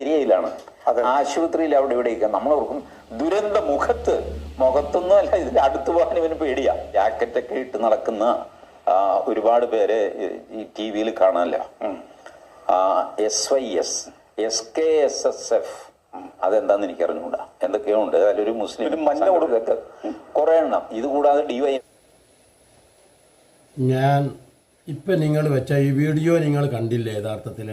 ഏരിയയിലാണ് അതെ. ആശുപത്രിയിൽ അവിടെ ഇവിടെയൊക്കെ. നമ്മൾ ഓർക്കും ദുരന്ത മുഖത്ത് മുഖത്തൊന്നും അല്ല ഇതിന്റെ അടുത്ത് പോകാൻ ഇവന് പേടിയാ. ജാക്കറ്റൊക്കെ ഇട്ട് നടക്കുന്ന ഒരുപാട് പേര് ഈ ടി വിയിൽ കാണാമല്ലോ S Y S S K S S F അതെന്താന്ന് എനിക്ക് അറിഞ്ഞുകൂടാ എന്തൊക്കെയോ ഉണ്ട് അതിലൊരു മുസ്ലിം ഒരു മഞ്ഞ കൊടുക്കൊക്കെ കുറെ എണ്ണം. ഇത് കൂടാതെ ഡി വൈ ഞാൻ ഇപ്പം നിങ്ങൾ വെച്ച ഈ വീഡിയോ നിങ്ങൾ കണ്ടില്ലേ യഥാർത്ഥത്തിൽ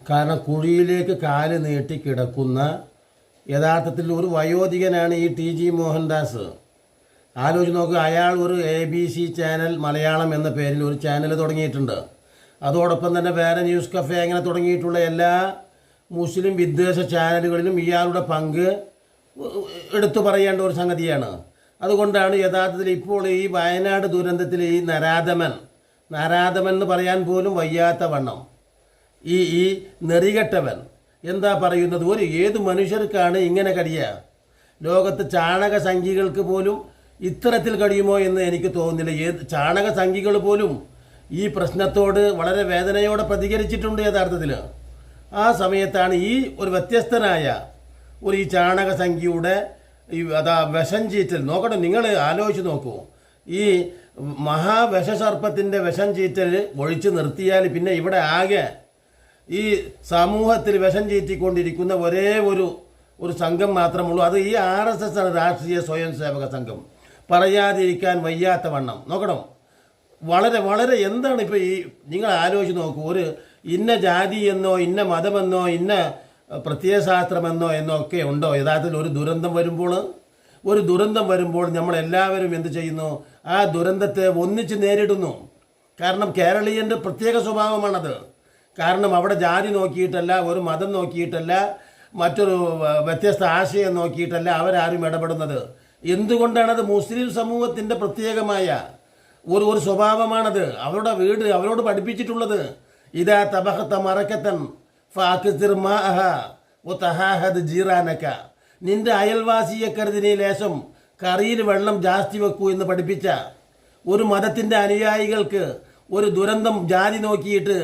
കാരണം കുഴിയിലേക്ക് കാൽ നീട്ടി കിടക്കുന്ന യഥാർത്ഥത്തിൽ ഒരു വയോധികനാണ് ഈ ടി ജി മോഹൻദാസ്. ആലോചിച്ച് നോക്കുക അയാൾ ഒരു A B C channel Malayalam എന്ന പേരിൽ ഒരു ചാനൽ തുടങ്ങിയിട്ടുണ്ട്. അതോടൊപ്പം തന്നെ വേറെ ന്യൂസ് കഫേ അങ്ങനെ തുടങ്ങിയിട്ടുള്ള എല്ലാ മുസ്ലിം വിദ്വേഷ ചാനലുകളിലും ഇയാളുടെ പങ്ക് എടുത്തു പറയേണ്ട ഒരു സംഗതിയാണ്. അതുകൊണ്ടാണ് യഥാർത്ഥത്തിൽ ഇപ്പോൾ ഈ വയനാട് ദുരന്തത്തിൽ ഈ നരാധമൻ നരാധമൻ എന്ന് പറയാൻ പോലും വയ്യാത്ത വണ്ണം. ഈ ഈ നെറികെട്ടവൻ. എന്താ പറയുന്നത്? ഒരു ഏത് മനുഷ്യർക്കാണ് ഇങ്ങനെ കഴിയുക ലോകത്ത് ചാണക സംഖ്യകൾക്ക് പോലും ഇത്തരത്തിൽ കഴിയുമോ എന്ന് എനിക്ക് തോന്നുന്നില്ല. ഏത് ചാണക സംഖ്യകൾ പോലും ഈ പ്രശ്നത്തോട് വളരെ വേദനയോടെ പ്രതികരിച്ചിട്ടുണ്ട് യഥാർത്ഥത്തിൽ. ആ സമയത്താണ് ഈ ഒരു വ്യത്യസ്തനായ ഒരു ഈ ചാണക സംഖ്യയുടെ ഈ അതാ വിഷം ചീറ്റൽ. നോക്കട്ടെ നിങ്ങൾ ആലോചിച്ച് നോക്കൂ. ഈ മഹാവിഷസർപ്പത്തിന്റെ വിഷം ചീറ്റൽ ഒഴിച്ചു നിർത്തിയാൽ പിന്നെ ഇവിടെ ആകെ ഈ സമൂഹത്തിൽ വിഷം ചീറ്റിക്കൊണ്ടിരിക്കുന്ന ഒരേ ഒരു ഒരു സംഘം മാത്രമുള്ളൂ. അത് ഈ ആർ എസ് എസ് ആണ് രാഷ്ട്രീയ സ്വയം സേവക സംഘം. പറയാതിരിക്കാൻ വയ്യാത്ത വണ്ണം. നോക്കണം. വളരെ വളരെ എന്താണ് ഇപ്പോൾ ഈ നിങ്ങൾ ആലോചിച്ച് നോക്കൂ. ഒരു ഇന്ന ജാതി എന്നോ ഇന്ന മതമെന്നോ ഇന്ന പ്രത്യയശാസ്ത്രമെന്നോ എന്നോ ഒക്കെ ഉണ്ടോ? യഥാർത്ഥത്തിൽ ഒരു ദുരന്തം വരുമ്പോൾ ഒരു ദുരന്തം വരുമ്പോൾ നമ്മൾ എല്ലാവരും എന്ത് ചെയ്യുന്നു? ആ ദുരന്തത്തെ ഒന്നിച്ച് നേരിടുന്നു. കാരണം കേരളീയന്റെ പ്രത്യേക സ്വഭാവമാണത്. കാരണം അവിടെ ജാതി നോക്കിയിട്ടല്ല ഒരു മതം നോക്കിയിട്ടല്ല മറ്റൊരു വ്യത്യസ്ത ആശയം നോക്കിയിട്ടല്ല അവരാരും ഇടപെടുന്നത്. എന്തുകൊണ്ടാണത് മുസ്ലിം സമൂഹത്തിന്റെ പ്രത്യേകമായ ഒരു ഒരു സ്വഭാവമാണത്? അവരുടെ വീട് അവരോട് പഠിപ്പിച്ചിട്ടുള്ളത്. ഇതാ തബഹത്ത മറക്കത്തൻ ജീറാനക്ക നിന്റെ അയൽവാസിയെ കരുതി നീ ലേശം കറിയിൽ വെള്ളം ജാസ്തി വെക്കൂ എന്ന് പഠിപ്പിച്ച ഒരു മതത്തിന്റെ അനുയായികൾക്ക് ഒരു ദുരന്തം ജാതി നോക്കിയിട്ട്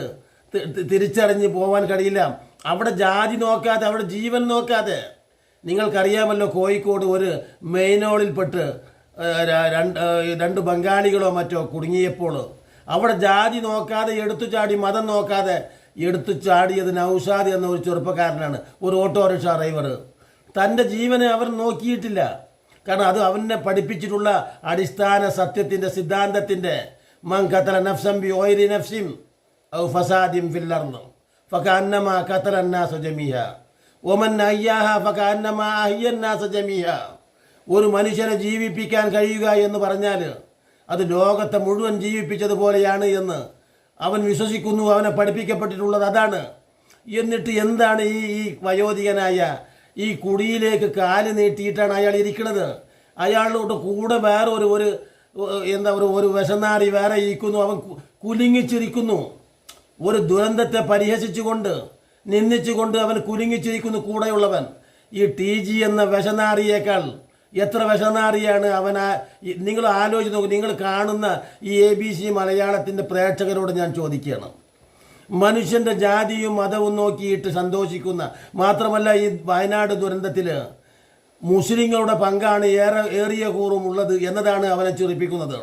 തിരിച്ചറിഞ്ഞ് പോവാൻ കഴിയില്ല. അവിടെ ജാതി നോക്കാതെ അവിടെ ജീവൻ നോക്കാതെ. നിങ്ങൾക്കറിയാമല്ലോ കോഴിക്കോട് ഒരു മെയിനോളിൽപ്പെട്ട് രണ്ട് രണ്ട് ബംഗാളികളോ മറ്റോ കുടുങ്ങിയപ്പോൾ. അവിടെ ജാതി നോക്കാതെ എടുത്തു ചാടി മതം നോക്കാതെ എടുത്തു ചാടിയത് നൗഷാദ് എന്ന ഒരു ചെറുപ്പക്കാരനാണ് ഒരു ഓട്ടോറിക്ഷ ഡ്രൈവർ. തന്റെ ജീവനെ അവർ നോക്കിയിട്ടില്ല. കാരണം അത് അവനെ പഠിപ്പിച്ചിട്ടുള്ള അടിസ്ഥാന സത്യത്തിന്റെ സിദ്ധാന്തത്തിന്റെ മങ്കത്തല കത്തല നഫ്സം ബി ഓയിരി നഫ്സിം. ഔ ഫില്ലർന്ന് قتل الناس جميعا ജമീഹ. ഒമൻ അയ്യാഹ أهي الناس ജമീഹ. ഒരു മനുഷ്യനെ ജീവിപ്പിക്കാൻ കഴിയുക എന്ന് പറഞ്ഞാൽ അത് ലോകത്തെ മുഴുവൻ ജീവിപ്പിച്ചതുപോലെയാണ് എന്ന് അവൻ വിശ്വസിക്കുന്നു അവനെ പഠിപ്പിക്കപ്പെട്ടിട്ടുള്ളത് അതാണ്. എന്നിട്ട് എന്താണ് ഈ ഈ വയോധികനായ ഈ കുടിയിലേക്ക് കാൽ നീട്ടിയിട്ടാണ് അയാൾ ഇരിക്കുന്നത്? അയാളോട് കൂടെ വേറെ ഒരു ഒരു എന്താ ഒരു ഒരു വിശന്നാറി വേറെ ഇരിക്കുന്നു അവൻ കുലുങ്ങിച്ചിരിക്കുന്നു. ഒരു ദുരന്തത്തെ പരിഹസിച്ചുകൊണ്ട് നിന്ദിച്ചുകൊണ്ട് അവൻ കുലുങ്ങിച്ചിരിക്കുന്നു കൂടെയുള്ളവൻ. ഈ ടി ജി എന്ന വിഷനാറിയേക്കാൾ എത്ര വിഷനാറിയാണ് അവൻ നിങ്ങൾ ആലോചിച്ച് നോക്കും നിങ്ങൾ കാണുന്ന ഈ എ ബി സി മലയാളത്തിന്റെ പ്രേക്ഷകരോട് ഞാൻ ചോദിക്കുകയാണ്. മനുഷ്യന്റെ ജാതിയും മതവും നോക്കിയിട്ട് സന്തോഷിക്കുന്ന മാത്രമല്ല ഈ വയനാട് ദുരന്തത്തിൽ മുസ്ലിങ്ങളുടെ പങ്കാണ് ഏറെ ഏറിയ കൂറും ഉള്ളത് എന്നതാണ് അവനെ ചിറിപ്പിക്കുന്നത്.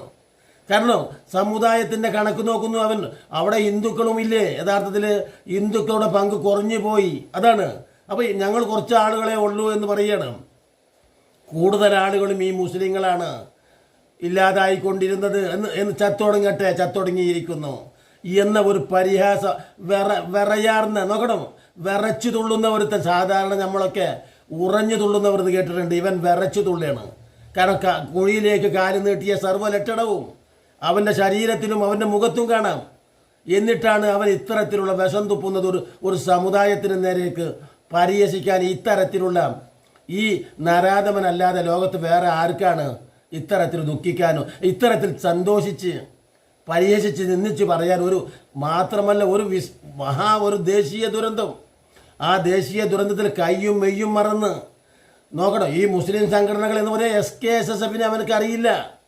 കാരണം സമുദായത്തിന്റെ കണക്ക് നോക്കുന്നു അവൻ. അവിടെ ഹിന്ദുക്കളും ഇല്ലേ? യഥാർത്ഥത്തിൽ ഹിന്ദുക്കളുടെ പങ്ക് കുറഞ്ഞു പോയി. അതാണ്. അപ്പോൾ ഞങ്ങൾ കുറച്ച് ആളുകളെ ഉള്ളൂ എന്ന് പറയണം. കൂടുതൽ ആളുകളും ഈ മുസ്ലിങ്ങളാണ് ഇല്ലാതായിക്കൊണ്ടിരുന്നത് എന്ന് എന്ന് ചത്തൊടുങ്ങട്ടെ ചത്തൊടുങ്ങിയിരിക്കുന്നു. എന്ന ഒരു പരിഹാസ വിറ വിറയാർന്ന നോക്കണം. വിറച്ചു തുള്ളുന്ന ഒരുത്തൻ സാധാരണ നമ്മളൊക്കെ ഉറഞ്ഞു തുള്ളുന്നവർ കേട്ടിട്ടുണ്ട്. ഇവൻ വിറച്ചു തുള്ളിയാണ് കാരണം കുഴിയിലേക്ക് കാൽ നീട്ടിയ സർവലക്ഷണവും അവന്റെ ശരീരത്തിലും അവന്റെ മുഖത്തും കാണാം. എന്നിട്ടാണ് അവൻ ഇത്തരത്തിലുള്ള വിഷം തുപ്പുന്നത് ഒരു ഒരു സമുദായത്തിന് നേരേക്ക് പരിഹസിക്കാൻ ഇത്തരത്തിലുള്ള ഈ നരാധമനല്ലാതെ ലോകത്ത് വേറെ ആർക്കാണ് ഇത്തരത്തിൽ ദുഃഖിക്കാനോ ഇത്തരത്തിൽ സന്തോഷിച്ച് പരിഹസിച്ച് നിന്നിച്ച് പറയാൻ ഒരു മാത്രമല്ല ഒരു വിസ് മഹാ ഒരു ദേശീയ ദുരന്തം. ആ ദേശീയ ദുരന്തത്തിൽ കയ്യും മെയ്യും മറന്ന്. നോക്കണം ഈ മുസ്ലിം സംഘടനകൾ എന്ന് പറയാൻ എസ് കെ എസ് എസ് എഫിനെ അവനക്ക് അറിയില്ല.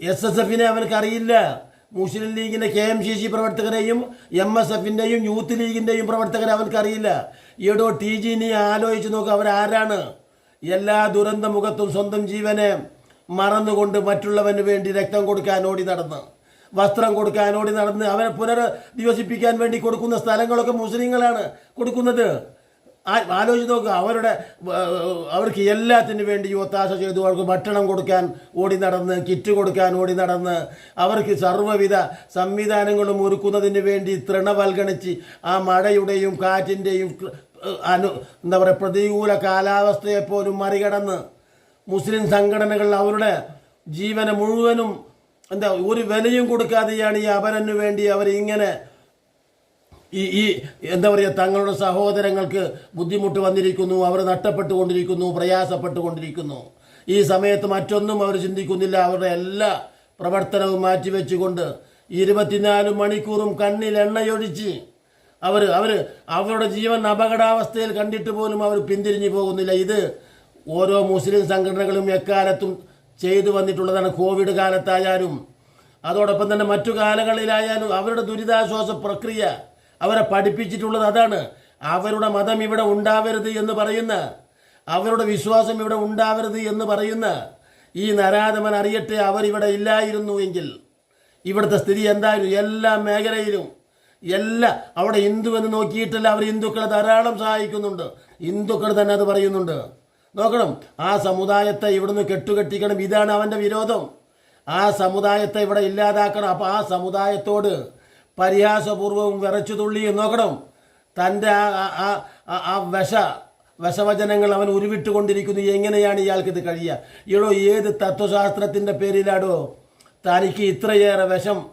എസ് എസ് എഫിനെ അവനക്കറിയില്ല മുസ്ലിം ലീഗിന്റെ കെ എം സി സി പ്രവർത്തകരെയും എം എസ് എഫിന്റെയും യൂത്ത് ലീഗിന്റെയും പ്രവർത്തകരെ അവനക്കറിയില്ല എടോ ടി ജി നീ ആലോചിച്ച് നോക്ക് അവരാരാണ്. എല്ലാ ദുരന്ത മുഖത്തും സ്വന്തം ജീവനെ മറന്നുകൊണ്ട് മറ്റുള്ളവന് വേണ്ടി രക്തം കൊടുക്കാൻ ഓടി നടന്ന് വസ്ത്രം കൊടുക്കാൻ ഓടി നടന്ന് അവരെ പുനരധിവസിപ്പിക്കാൻ വേണ്ടി കൊടുക്കുന്ന സ്ഥലങ്ങളൊക്കെ മുസ്ലിങ്ങളാണ് കൊടുക്കുന്നത്. ആലോചിച്ച് നോക്കുക അവരുടെ അവർക്ക് എല്ലാത്തിനു വേണ്ടി ഒത്താശ ചെയ്തു. അവർക്ക് ഭക്ഷണം കൊടുക്കാൻ ഓടി നടന്ന് കിറ്റ് കൊടുക്കാൻ ഓടി നടന്ന് അവർക്ക് സർവവിധ സംവിധാനങ്ങളും ഒരുക്കുന്നതിന് വേണ്ടി തൃണവൽഗണിച്ച് ആ മഴയുടെയും കാറ്റിന്റെയും അനു എന്താ പറയുക പ്രതികൂല കാലാവസ്ഥയെപ്പോലും മറികടന്ന് മുസ്ലിം സംഘടനകൾ അവരുടെ ജീവനെ മുഴുവനും എന്താ ഒരു വിലയും കൊടുക്കാതെയാണ് ഈ അപരനു വേണ്ടി അവർ ഇങ്ങനെ ഈ ഈ എന്താ പറയുക തങ്ങളുടെ സഹോദരങ്ങൾക്ക് ബുദ്ധിമുട്ട് വന്നിരിക്കുന്നു അവർ നഷ്ടപ്പെട്ടുകൊണ്ടിരിക്കുന്നു പ്രയാസപ്പെട്ടുകൊണ്ടിരിക്കുന്നു. ഈ സമയത്ത് മറ്റൊന്നും അവർ ചിന്തിക്കുന്നില്ല. അവരുടെ എല്ലാ പ്രവർത്തനവും മാറ്റിവെച്ചുകൊണ്ട് ഇരുപത്തിനാല് മണിക്കൂറും കണ്ണിൽ എണ്ണയൊഴിച്ച് അവർ അവർ അവരുടെ ജീവൻ അപകടാവസ്ഥയിൽ കണ്ടിട്ട് പോലും അവർ പിന്തിരിഞ്ഞു പോകുന്നില്ല. ഇത് ഓരോ മുസ്ലിം സംഘടനകളും എക്കാലത്തും ചെയ്തു വന്നിട്ടുള്ളതാണ് കോവിഡ് കാലത്തായാലും. അതോടൊപ്പം തന്നെ മറ്റു കാലങ്ങളിലായാലും അവരുടെ ദുരിതാശ്വാസ പ്രക്രിയ അവരെ പഠിപ്പിച്ചിട്ടുള്ളത് അതാണ്. അവരുടെ മതം ഇവിടെ ഉണ്ടാവരുത് എന്ന് പറയുന്ന അവരുടെ വിശ്വാസം ഇവിടെ ഉണ്ടാവരുത് എന്ന് പറയുന്ന ഈ നരാധമൻ അറിയട്ടെ അവരിവിടെ ഇല്ലായിരുന്നു എങ്കിൽ ഇവിടുത്തെ സ്ഥിതി എന്തായാലും എല്ലാ മേഖലയിലും എല്ലാ അവിടെ ഹിന്ദു എന്ന് നോക്കിയിട്ടല്ല അവർ ഹിന്ദുക്കളെ ധാരാളം സഹായിക്കുന്നുണ്ട്. ഹിന്ദുക്കൾ തന്നെ അത് പറയുന്നുണ്ട്. നോക്കണം ആ സമുദായത്തെ ഇവിടുന്ന് കെട്ടുകെട്ടിക്കണം. ഇതാണ് അവന്റെ വിരോധം. ആ സമുദായത്തെ ഇവിടെ ഇല്ലാതാക്കണം. അപ്പോൾ ആ സമുദായത്തോട് പരിഹാസപൂർവം വിറച്ചു തുള്ളിയും നോക്കണം. തന്റെ ആ ആ- വിഷ വിഷവചനങ്ങൾ അവൻ ഉരുവിട്ടുകൊണ്ടിരിക്കുന്നു. എങ്ങനെയാണ് ഇയാൾക്ക് ഇത് കഴിയുക? ഇളോ ഏത് തത്വശാസ്ത്രത്തിന്റെ പേരിലാടോ തനിക്ക് ഇത്രയേറെ വിഷം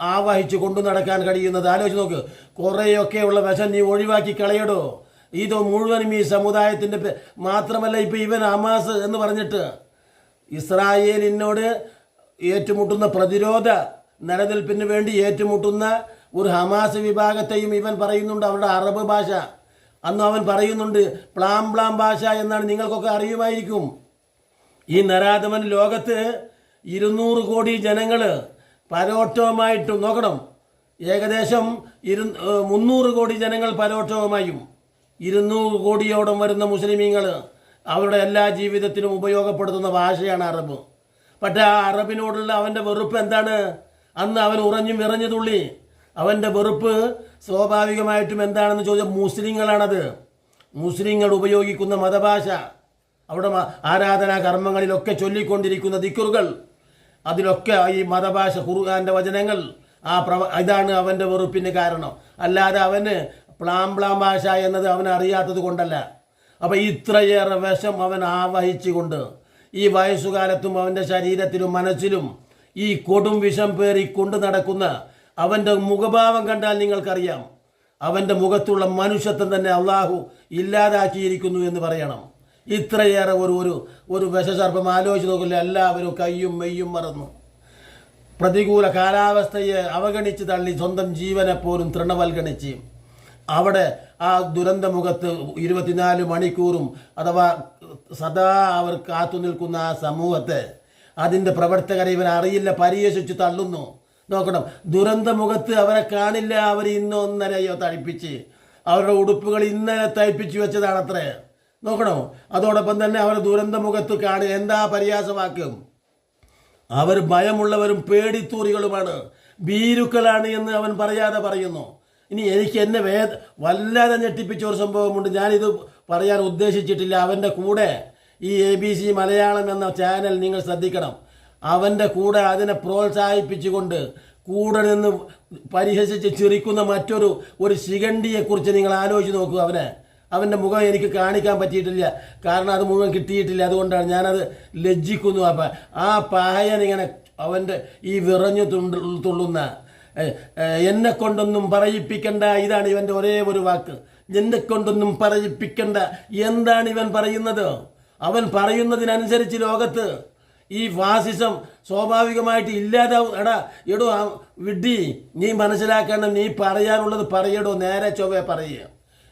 ആവാഹിച്ച് കൊണ്ടു നടക്കാൻ കഴിയുന്നത്? ആലോചിച്ച് നോക്ക്. കുറേയൊക്കെയുള്ള വിഷം നീ ഒഴിവാക്കി കളയടോ. ഇതോ മുഴുവനും ഈ സമുദായത്തിന്റെ മാത്രമല്ല ഇപ്പം ഇവൻ അമാസ് എന്ന് പറഞ്ഞിട്ട് ഇസ്രായേലിനോട് ഏറ്റുമുട്ടുന്ന പ്രതിരോധ നിലനിൽപ്പിന് വേണ്ടി ഏറ്റുമുട്ടുന്ന ഒരു ഹമാസ് വിഭാഗത്തെയും ഇവൻ പറയുന്നുണ്ട് അവരുടെ അറബ് ഭാഷ. അന്നും അവൻ പറയുന്നുണ്ട് പ്ലാം പ്ലാം ഭാഷ എന്നാണ് നിങ്ങൾക്കൊക്കെ അറിയുമായിരിക്കും. ഈ നരാധമൻ ലോകത്ത് ഇരുന്നൂറ് കോടി ജനങ്ങൾ പരോക്ഷമായിട്ടും നോക്കണം. ഏകദേശം ഇരു മുന്നൂറ് കോടി ജനങ്ങൾ പരോക്ഷവുമായും ഇരുന്നൂറ് കോടിയോളം വരുന്ന മുസ്ലിമീങ്ങൾ അവരുടെ എല്ലാ ജീവിതത്തിലും ഉപയോഗപ്പെടുത്തുന്ന ഭാഷയാണ് അറബ്. പക്ഷേ ആ അറബിനോടുള്ള അവന്റെ വെറുപ്പ് എന്താണ്? അന്ന് അവൻ ഉറഞ്ഞും വിറഞ്ഞു തുള്ളി. അവന്റെ വെറുപ്പ് സ്വാഭാവികമായിട്ടും എന്താണെന്ന് ചോദിച്ചാൽ മുസ്ലിങ്ങളാണത്. മുസ്ലിങ്ങൾ ഉപയോഗിക്കുന്ന മതഭാഷ. അവിടെ ആരാധനാ കർമ്മങ്ങളിലൊക്കെ ചൊല്ലിക്കൊണ്ടിരിക്കുന്ന ദിക്കുറുകൾ അതിലൊക്കെ ഈ മതഭാഷ കുറുകാന്റെ വചനങ്ങൾ. ആ പ്രവ ഇതാണ് അവന്റെ വെറുപ്പിന് കാരണം. അല്ലാതെ അവന് പ്ലാം പ്ലാം ഭാഷ എന്നത് അവൻ അറിയാത്തത് കൊണ്ടല്ല. അപ്പം ഇത്രയേറെ വിഷം അവൻ ആവഹിച്ചുകൊണ്ട് ഈ വയസ്സുകാലത്തും അവന്റെ ശരീരത്തിലും മനസ്സിലും ഈ കൊടും വിഷം പേറി കൊണ്ടു നടക്കുന്ന അവന്റെ മുഖഭാവം കണ്ടാൽ നിങ്ങൾക്കറിയാം. അവന്റെ മുഖത്തുള്ള മനുഷ്യത്വം തന്നെ അള്ളാഹു ഇല്ലാതാക്കിയിരിക്കുന്നു എന്ന് പറയണം. ഇത്രയേറെ ഒരു ഒരു ഒരു വിഷസർപ്പം ആലോചിച്ച് നോക്കില്ല. എല്ലാവരും കയ്യും മെയ്യും മറന്നു. പ്രതികൂല കാലാവസ്ഥയെ അവഗണിച്ച് തള്ളി സ്വന്തം ജീവനെ പോലും തൃണവൽഗണിച്ച്. അവിടെ ആ ദുരന്തമുഖത്ത് ഇരുപത്തിനാല് മണിക്കൂറും അഥവാ സദാ അവർ കാത്തു നിൽക്കുന്ന ആ സമൂഹത്തെ അതിന്റെ പ്രവർത്തകരെ ഇവൻ അറിയില്ല പരിഹസിച്ച് തള്ളുന്നു. നോക്കണം ദുരന്തമുഖത്ത് അവരെ കാണില്ല അവർ ഇന്നൊന്നരയോ തഴിപ്പിച്ച്. അവരുടെ ഉടുപ്പുകൾ ഇന്നലെ തയ്പ്പിച്ച് വെച്ചതാണത്രേ. നോക്കണോ അതോടൊപ്പം തന്നെ അവർ ദുരന്തമുഖത്ത് കാണുക എന്താ പരിഹാസമാക്കും അവർ ഭയമുള്ളവരും പേടിത്തൂറികളുമാണ് ഭീരുക്കളാണ് എന്ന് അവൻ പറയാതെ പറയുന്നു. ഇനി എനിക്ക് എന്നെ വേദ വല്ലാതെ ഞെട്ടിപ്പിച്ച ഒരു സംഭവമുണ്ട്. ഞാനിത് പറയാൻ ഉദ്ദേശിച്ചിട്ടില്ല. അവന്റെ കൂടെ ഈ എ ബി സി മലയാളം എന്ന ചാനൽ നിങ്ങൾ ശ്രദ്ധിക്കണം. അവന്റെ കൂടെ അതിനെ പ്രോത്സാഹിപ്പിച്ചുകൊണ്ട് കൂടെ നിന്ന് പരിഹസിച്ച് ചിരിക്കുന്ന മറ്റൊരു ഒരു ശിഖണ്ഡിയെക്കുറിച്ച് നിങ്ങൾ ആലോചിച്ച് നോക്കൂ അവനെ. അവന്റെ മുഖം എനിക്ക് കാണിക്കാൻ പറ്റിയിട്ടില്ല. കാരണം അത് മുഴുവൻ കിട്ടിയിട്ടില്ല. അതുകൊണ്ടാണ് ഞാനത് ലജ്ജിക്കുന്നു. അപ്പം ആ പായൻ ഇങ്ങനെ അവന്റെ ഈ വിറഞ്ഞു തുള്ളുന്ന എന്നെ കൊണ്ടൊന്നും പറയിപ്പിക്കണ്ട. ഇതാണ് ഇവന്റെ ഒരേ ഒരു വാക്ക്. എന്നെ കൊണ്ടൊന്നും പറയിപ്പിക്കണ്ട. എന്താണ് ഇവൻ പറയുന്നത്? അവൻ പറയുന്നതിനനുസരിച്ച് ലോകത്ത് ഈ ഫാസിസം സ്വാഭാവികമായിട്ട് ഇല്ലാതാവും. എടാ എടോ വിഡി നീ മനസ്സിലാക്കണം നീ പറയാനുള്ളത് പറയടോ നേരെ ചൊവ്വേ പറയുക.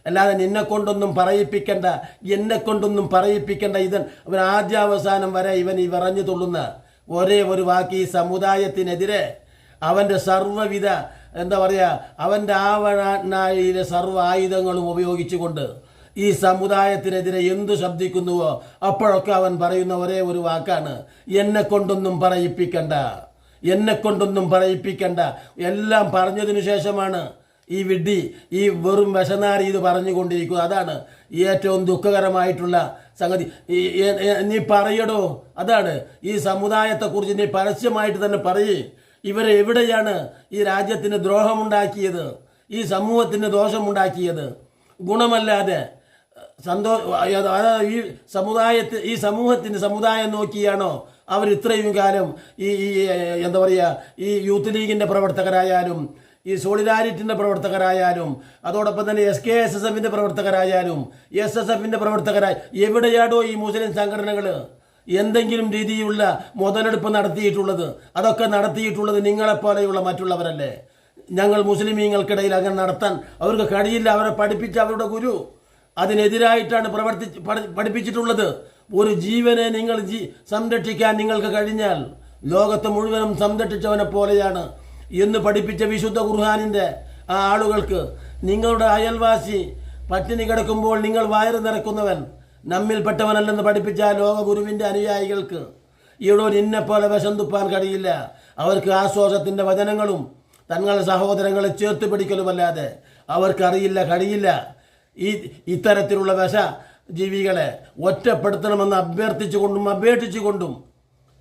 അല്ലാതെ നിന്നെ കൊണ്ടൊന്നും പറയിപ്പിക്കണ്ട എന്നെ കൊണ്ടൊന്നും പറയിപ്പിക്കണ്ട ഇതൻ അവൻ ആദ്യാവസാനം വരെ ഇവൻ ഈ വിറഞ്ഞു തുള്ളുന്ന ഒരേ ഒരു വാക്ക് ഈ സമുദായത്തിനെതിരെ അവന്റെ സർവവിധ എന്താ പറയുക അവന്റെ ആവണായിലെ സർവ ആയുധങ്ങളും ഉപയോഗിച്ചുകൊണ്ട് ഈ സമുദായത്തിനെതിരെ എന്തു ശബ്ദിക്കുന്നുവോ അപ്പോഴൊക്കെ അവൻ പറയുന്ന ഒരേ ഒരു വാക്കാണ്. എന്നെ കൊണ്ടൊന്നും പറയിപ്പിക്കണ്ട. എന്നെ കൊണ്ടൊന്നും പറയിപ്പിക്കണ്ട. എല്ലാം പറഞ്ഞതിനു ശേഷമാണ് ഈ വിഡ്ഢി ഈ വെറും വിശനാരി ഇത് പറഞ്ഞുകൊണ്ടിരിക്കുക. അതാണ് ഏറ്റവും ദുഃഖകരമായിട്ടുള്ള സംഗതി. നീ പറയടോ. അതാണ് ഈ സമുദായത്തെക്കുറിച്ച് നീ പരസ്യമായിട്ട് തന്നെ പറയ്. ഇവരെ എവിടെയാണ് ഈ രാജ്യത്തിന് ദ്രോഹമുണ്ടാക്കിയത്? ഈ സമൂഹത്തിന് ദോഷമുണ്ടാക്കിയത്? ഗുണമല്ലാതെ സന്തോ ഈ സമുദായത്തിൽ ഈ സമൂഹത്തിന് സമുദായം നോക്കിയാണോ അവർ ഇത്രയും കാലം ഈ ഈ എന്താ പറയുക ഈ യൂത്ത് ലീഗിന്റെ പ്രവർത്തകരായാലും ഈ സോളിഡാരിറ്റിന്റെ പ്രവർത്തകരായാലും അതോടൊപ്പം തന്നെ എസ് കെ എസ് എസ് എഫിന്റെ പ്രവർത്തകരായാലും എസ് എസ് എഫിന്റെ പ്രവർത്തകരായ എവിടെയാടോ ഈ മുസ്ലിം സംഘടനകൾ എന്തെങ്കിലും രീതിയിലുള്ള മുതലെടുപ്പ് നടത്തിയിട്ടുള്ളത് അതൊക്കെ നടത്തിയിട്ടുള്ളത് നിങ്ങളെപ്പോലെയുള്ള മറ്റുള്ളവരല്ലേ? ഞങ്ങൾ മുസ്ലിമീങ്ങൾക്കിടയിൽ അങ്ങനെ നടത്താൻ അവർക്ക് കഴിയില്ല അവരെ പഠിപ്പിച്ച അവരുടെ ഗുരു. അതിനെതിരായിട്ടാണ് പ്രവർത്തി പഠിപ്പിച്ചിട്ടുള്ളത്. ഒരു ജീവനെ നിങ്ങൾ ജീ സംരക്ഷിക്കാൻ നിങ്ങൾക്ക് കഴിഞ്ഞാൽ ലോകത്ത് മുഴുവനും സംരക്ഷിച്ചവനെ പോലെയാണ്. എന്ന് പഠിപ്പിച്ച വിശുദ്ധ ഖുർഹാനിന്റെ ആ ആളുകൾക്ക് നിങ്ങളുടെ അയൽവാസി പട്ടിണി കിടക്കുമ്പോൾ നിങ്ങൾ വയറ് നിറക്കുന്നവൻ നമ്മിൽപ്പെട്ടവനല്ലെന്ന് പഠിപ്പിച്ച ലോകഗുരുവിന്റെ ലോക ഗുരുവിന്റെ അനുയായികൾക്ക് ഇവിടെ നിന്നെ പോലെ വിഷം തുപ്പാൻ കഴിയില്ല. അവർക്ക് ആശ്വാസത്തിന്റെ വചനങ്ങളും തങ്ങളുടെ സഹോദരങ്ങളെ ചേർത്ത് പിടിക്കലുമല്ലാതെ അവർക്കറിയില്ല കഴിയില്ല. ഈ ഇത്തരത്തിലുള്ള വിഷ ജീവികളെ ഒറ്റപ്പെടുത്തണമെന്ന് അഭ്യർത്ഥിച്ചുകൊണ്ടും അപേക്ഷിച്ചുകൊണ്ടും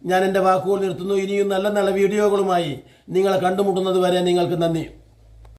ഞാൻ എന്റെ വാക്കുകൾ നിർത്തുന്നു. ഇനിയും നല്ല നല്ല വീഡിയോകളുമായി നിങ്ങളെ കണ്ടുമുട്ടുന്നത് വരെ നിങ്ങൾക്ക് നന്ദി.